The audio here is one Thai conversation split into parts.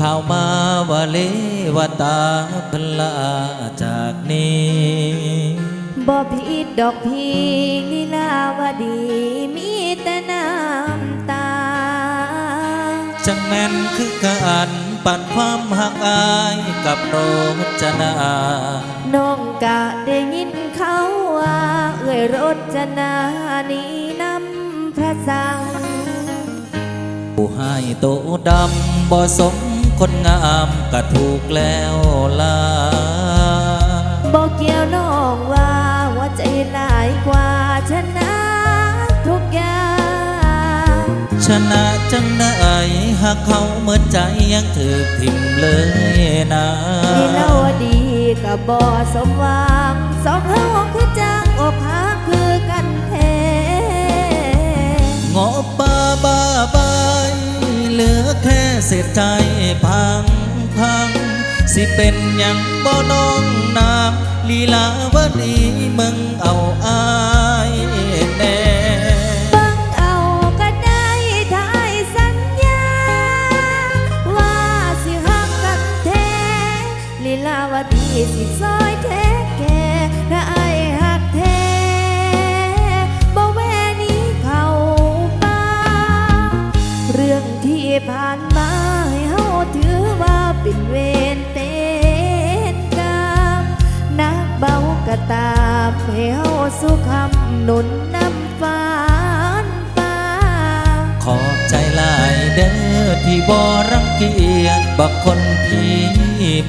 ข่าวมาว่าเลวตาพลาจากนี้บ่ผิดดอกพี่ลีลาวดีมีแต่น้ำตา จังแม่นคือการปั่นความหักอายกับโรจนา น้องกะได้ยินเขาว่า เอ่ยรถจะนานี้นำพระสัง ผู้ให้โตดำบ่สม คนงามก็ถูกแล้วล่ะบอกเกี่ยวน้องว่าหัวใจหลายกว่าชนะทุกอย่าง ชนะจังได้หากเขาเมื่อใจยังถือทิมเลยนะที่เล่าดีกับบอสมหวังสองเฮาคือจังอกหักคือกันแท้งอป้าบ้ เสียใจพังพัง สิเป็นอยังบ่น้องนางลีลาวดีมึงเอาอายแน่บังเอาก็ได้ทยสัญญาว่าสิหักกันแท้ลีลาวดีสิซอ หนุนนำฟ้านฟ้า ขอบใจหลายเด้อที่บ่รังเกียจบักคนที่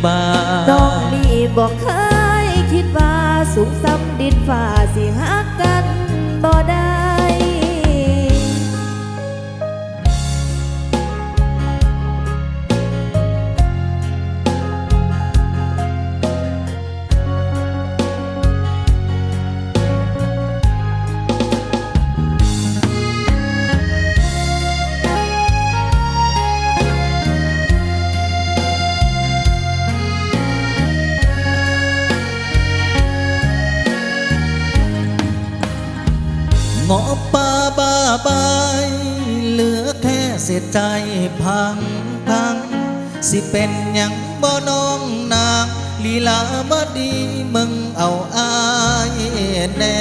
บ้าน้องนี่บอกเคยคิดว่าสูงซ้ำดินฟ้าสิหักกันบ่ได้ งอป้าบ้าใบเหลือแค่เสียใจพังพังสิเป็นอยังบ่น้องนางลีลาบ่ดีมึงเอาอายแน่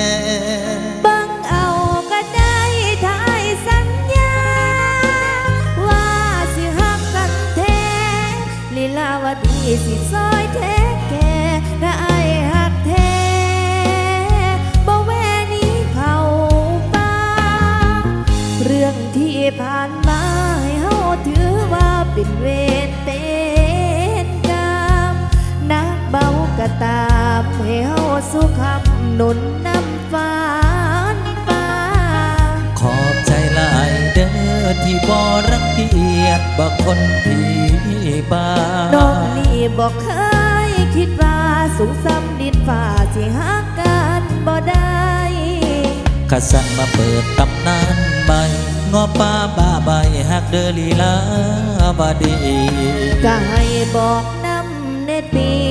หนุนนำฟ้านฟ้า ขอบใจหลายเด้อที่บ่รังเกียจบักคนที่บ้าน้องนี่บอกเคยคิดว่าสูงซ้ำดินฟ้าสิหักกันบ่ได้ขสันมาเปิดตำนานใหม่งอป้าบ้าใบฮักเดอลีลาบดีก็ให้บอกนำเนตี